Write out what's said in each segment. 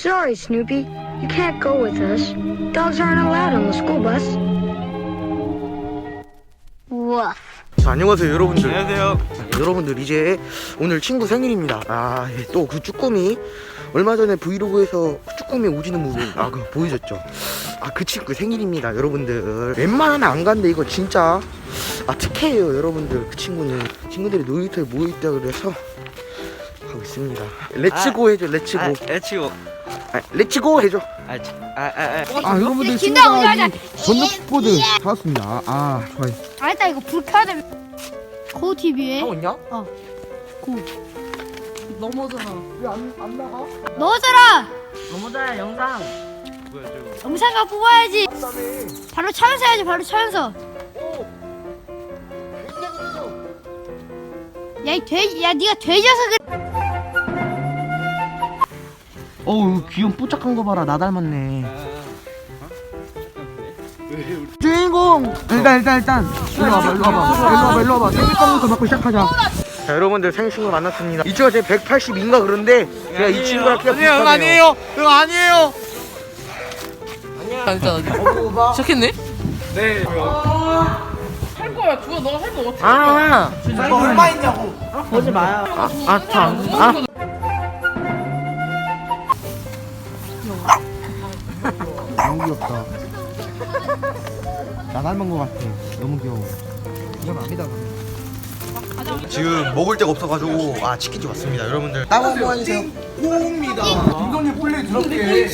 Sorry, Snoopy. You can't go with us. Dogs aren't allowed on the school bus. Woof. 자, 안녕하세요 여러분들 안녕하세요. 네, 여러분들 이제 오늘 친구 생일입니다 아또 그 쭈꾸미 얼마 전에 브이로그에서 그 쭈꾸미 오지는 부분 아 그거 보여줬죠 아 그 친구 생일입니다 여러분들 웬만하면 안 간대 이거 진짜 아 특혜예요 여러분들 그 친구는 친구들이 놀이터에 모여있다 그래서 가고 있습니다 렛츠고 해줘 렛츠고 아, 애치고. 아, 렛츠고 해줘 아, 치- 아, 아, 아. 아 여러분들 긴장 오지 마자. 전자킥보드 사왔습니다 아 좋아요 아 일단 이거 불 켜야 돼. 코 TV에 하고 있냐? 넣어줘라. 넘어져야 영상. 뭐야, 저거. 영상각 뽑아야지. 바로 차면서 해야지. 바로 차면서. 야이 돼. 야 네가 돼지여서 그래. 어우 귀여운 뽀짝한 거 봐라 나 닮았네 주인공 일단 일단 일단 일로 와봐 일로 와봐 일로 와봐 일로 와봐 생일 거부터 받고 시작하자 자 여러분들 생일 친구 만났습니다 이 친구가 제 182인가 그런데 제가 이 친구랑 키가 아니에요, 비슷하네요 아니에요. 형 아니에요. 아니야. 시작했네? 네. 할 거야. 주아 너가 할거 어떻게? 아, 얼마 있냐고. 보지 마요. 아, 아, 참, 아. 너무 귀엽다. 나 닮은 거 같아. 너무 귀여워. 이건 아니다 지금 먹을 데가 없어가지고 아 치킨집 왔습니다. 여러분들. 따고 뭐 해주세요. 김동님 폴리 들어올게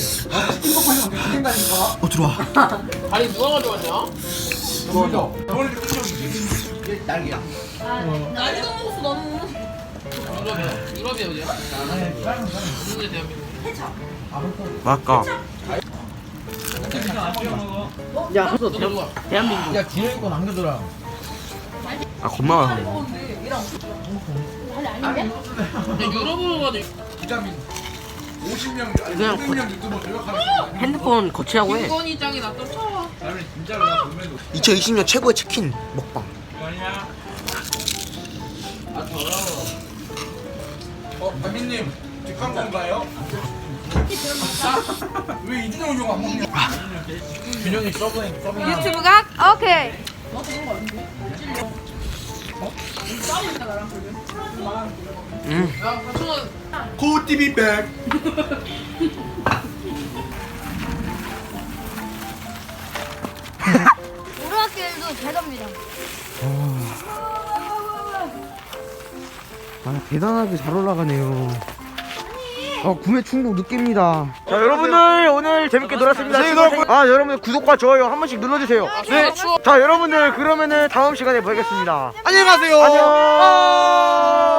어 들어와. 아니 누가 가져왔냐? 나도 먹었어 나는. 유럽이야. 유럽이 어디야? 무슨 대한민국? 맞까 야, 너 누구야? 대한민국. 야 뒤에 거 남겨둬라 아 겁나 많아 야, 유럽으로 가지고. 그냥 거, 핸드폰 거치하고 해. 이건이 짱이 나 쫓아와. 2020년 최고의 치킨 먹방 어, 박민님 뒷간 건가요? 왜 이준영 용안 먹냐? 준영이 서브행 서브행 유튜브 각 오케이. 야, 박준원. 고티비 백 오르막길도 잘 갑니다. 아 대단하게 잘 올라가네요 어 구매 충동 느낍니다. 자 여러분들 오늘 재밌게 놀았습니다. 아 여러분들 구독과 좋아요 한 번씩 눌러주세요. 네, 추워. 자 여러분들 그러면은 다음 시간에 뵙겠습니다. 안녕히 가세요. 안녕